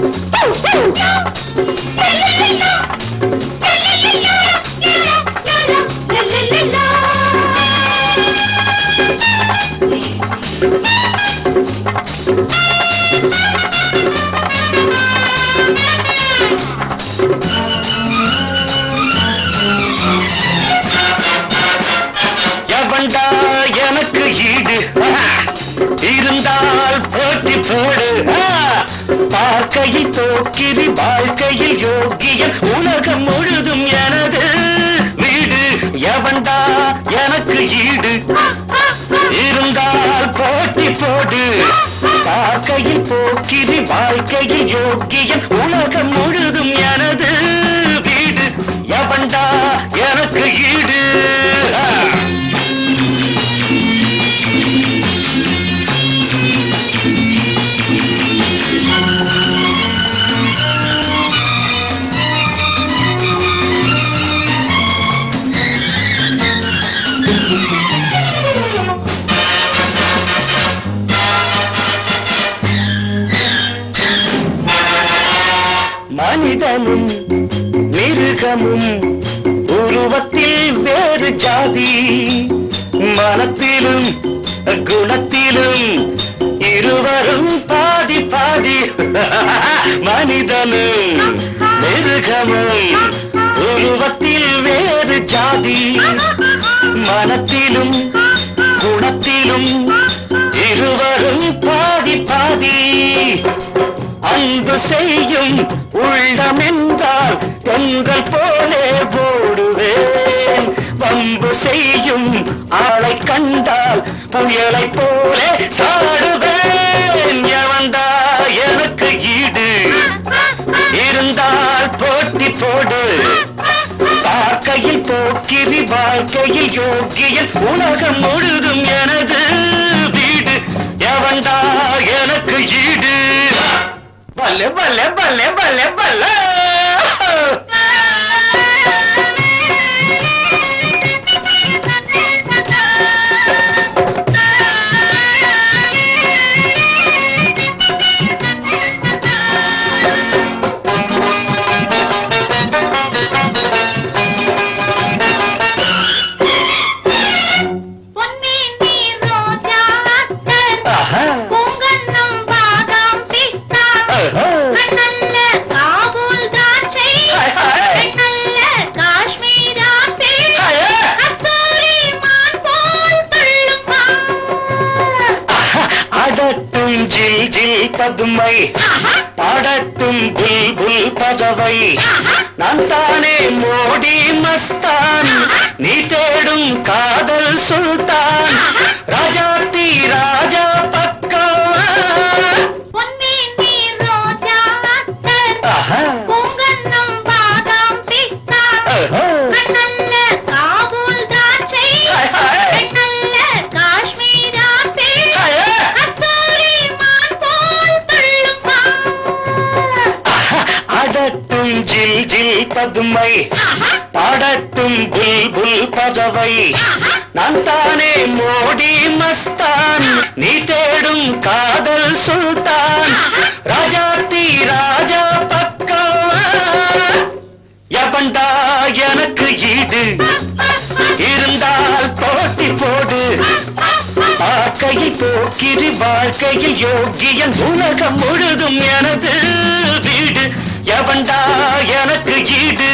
¡Pelina! ¡Pelina! போட்டி போடு பார்க்கையில் போக்கிரி வாழ்க்கையில் யோகியன் உலகம் முழுதும் எனது. வீடு எவன்டா எனக்கு ஈடு. இருந்தால் போட்டி போடு. பார்க்கையில் போக்கிரி வாழ்க்கையில் யோகியன் மனிதனும் மிருகமும் உருவத்தில் வேறு ஜாதி. மனத்திலும் குணத்திலும் இருவரும் பாதி பாதி. மனிதனும் மிருகமும் உருவத்தில் வேறு ஜாதி. மனத்திலும் குணத்திலும் இருவரும் பாதி அன்பு செய்யும் உள்ளமென்றால் தென்றல் போலே போடுவேன். வம்பு செய்யும் ஆளை கண்டால் புயலை போலே சாடுவேன். எவன்டா எனக்கு ஈடு? இருந்தால் போட்டி போடு. பார்க்கையில் போக்கிரி வாழ்க்கையில் யோகியன் உலகம் முழுதும் எனது. భలే భలే భలే భలే భలే ఆహా. அடட்டும் ஜில் ஜில் பதுமை. பாடட்டும் புல் புல் பதவை. நான் தானே மோடி மஸ்தான். நீ தேடும் காதல் சுல்தான். ஜில் ஜில் பதுமை. பாடட்டும் புல் புல் பதவை நான் தானே மோடி மஸ்தான். நீ தேடும் காதல் சுல்தான். ராஜாத்தி ராஜா பக்கம் எவன்டா எனக்கு ஈடு. இருந்தால் போட்டி போடு. வாழ்க்கையில் போக்கிரி வாழ்க்கையில் யோகியன். உலகம் முழுதும் எனது. எவன்டா எனக்கு ஈடு